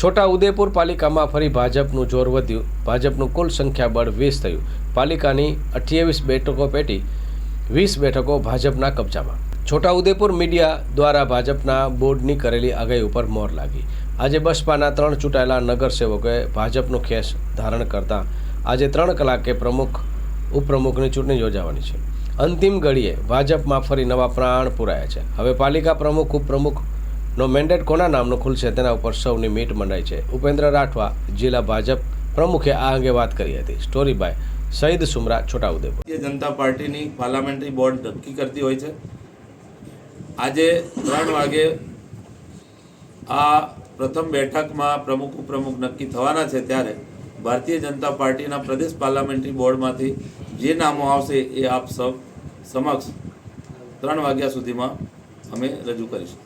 છોટા ઉદેપુર પાલિકામાં ફરી ભાજપનું જોર વધ્યું. ભાજપનું કુલ સંખ્યાબળ વીસ થયું. પાલિકાની અઠ્યાવીસ બેઠકો પેટી વીસ બેઠકો ભાજપના કબજામાં. છોટા ઉદેપુર મીડિયા દ્વારા ભાજપના બોર્ડની કરેલી આગાહી ઉપર મોર લાગી. આજે બસપાના ત્રણ ચૂંટાયેલા નગરસેવકોએ ભાજપનો ખેસ ધારણ કરતા આજે ત્રણ કલાકે પ્રમુખ, ઉપપ્રમુખની ચૂંટણી યોજાવાની છે. અંતિમ ઘડીએ ભાજપમાં ફરી નવા પ્રાણ પુરાયા છે. હવે પાલિકા પ્રમુખ ઉપપ્રમુખનો મેન્ડેટ કોના નામનો ખુલશે તેના ઉપર સૌની મીટ મંડાઈ છે. ઉપેન્દ્ર રાઠવા જિલ્લા ભાજપ પ્રમુખે આ અંગે વાત કરી હતી. Story by Saeed Sumra, Chhota Udepur. Bharatiya Janata પાર્ટીની પાર્લામેન્ટરી બોર્ડ નક્કી કરતી હોય છે. આજે ત્રણ વાગે આ પ્રથમ બેઠકમાં પ્રમુખ ઉપપ્રમુખ નક્કી થવાના છે ત્યારે ભારતીય જનતા પાર્ટીના પ્રદેશ પાર્લામેન્ટરી બોર્ડમાંથી જે નામો આવશે એ આપ સૌ સમક્ષ ત્રણ વાગ્યા સુધીમાં અમે રજૂ કરીશું.